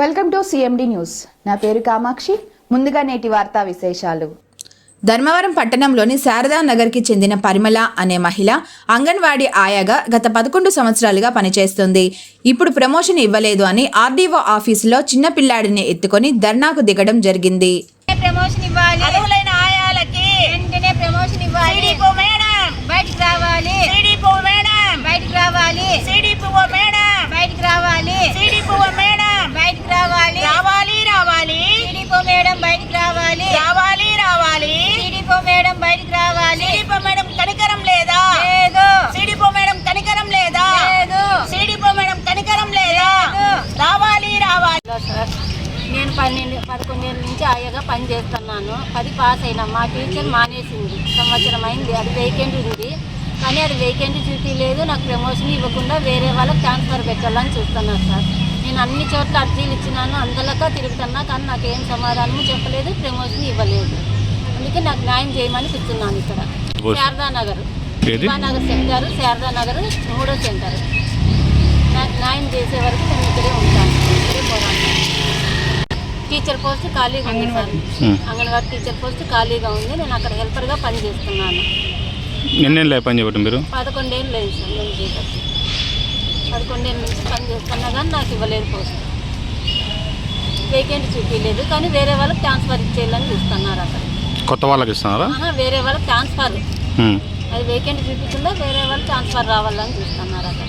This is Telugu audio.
Welcome to CMD news. నా పేరు కామాక్షి. ముందుగా నేటి వార్తా విశేషాలు. ధర్మవరం పట్టణంలోని శారదా నగర్కి చెందిన పరిమళ అనే మహిళ అంగన్వాడీ ఆయాగా గత పదకొండు సంవత్సరాలుగా పనిచేస్తుంది. ఇప్పుడు ప్రమోషన్ ఇవ్వలేదు అని ఆర్డీఓ ఆఫీసులో చిన్న పిల్లాడిని ఎత్తుకొని ధర్నాకు దిగడం జరిగింది. ప్రమోషన్ ఇవ్వాలి. అర్హులైన ఆయాలకి వెంటనే ప్రమోషన్ ఇవ్వాలి. పన్నెండు పదకొండేళ్ళ నుంచి ఆయాగా పని చేస్తున్నాను. పది పాస్ అయినా మా టీచర్ మానేసింది. సంవత్సరం అయింది. అది వేకెంట్ ఉంది. కానీ అది వేకెంట్ డ్యూటీ లేదు. నాకు ప్రమోషన్ ఇవ్వకుండా వేరే వాళ్ళకి ట్రాన్స్ఫర్ పెట్టాలని చూస్తున్నారు సార్. నేను అన్ని చోట్ల అర్జీలు ఇచ్చినాను. అందలక తిరుగుతున్నా కానీ నాకు ఏం సమాధానము చెప్పలేదు ప్రమోషన్ ఇవ్వలేదు. అందుకే నాకు న్యాయం చేయమని కూర్చున్నాను ఇక్కడ. శారదా నగర్? నగర్ సెంటర్ శారదా నగర్ మూడో సెంటర్ నాకు న్యాయం చేసే వరకు నేను ఇక్కడే ఉంటాను ఇక్కడే పోరాడతాను టీచర్ పోస్ట్ ఖాళీగా ఉంది సార్. అంగన్వాడీ టీచర్ పోస్ట్ ఖాళీగా ఉంది. నేను అక్కడ హెల్పర్గా పనిచేస్తున్నాను. ఎన్నేళ్ళు పని చెప్పండి మీరు? పదకొండేళ్ళు లేదు సార్ నేను చేయబట్టి పదకొండేళ్ళ నుంచి పని చేస్తున్నా కానీ నాకు ఇవ్వలేదు పోస్ట్ వేకెంట్ చూపించలేదు కానీ వేరే వాళ్ళకి ట్రాన్స్ఫర్ ఇచ్చేయాలని చూస్తున్నారు అక్కడ. కొత్త వాళ్ళకి ఇస్తున్నారా? వేరే వాళ్ళకి ట్రాన్స్ఫర్ ఉమ్. అది వేకెంట్ చూపించకుండా వేరే వాళ్ళు ట్రాన్స్ఫర్ రావాలని చూస్తున్నారు అక్కడ.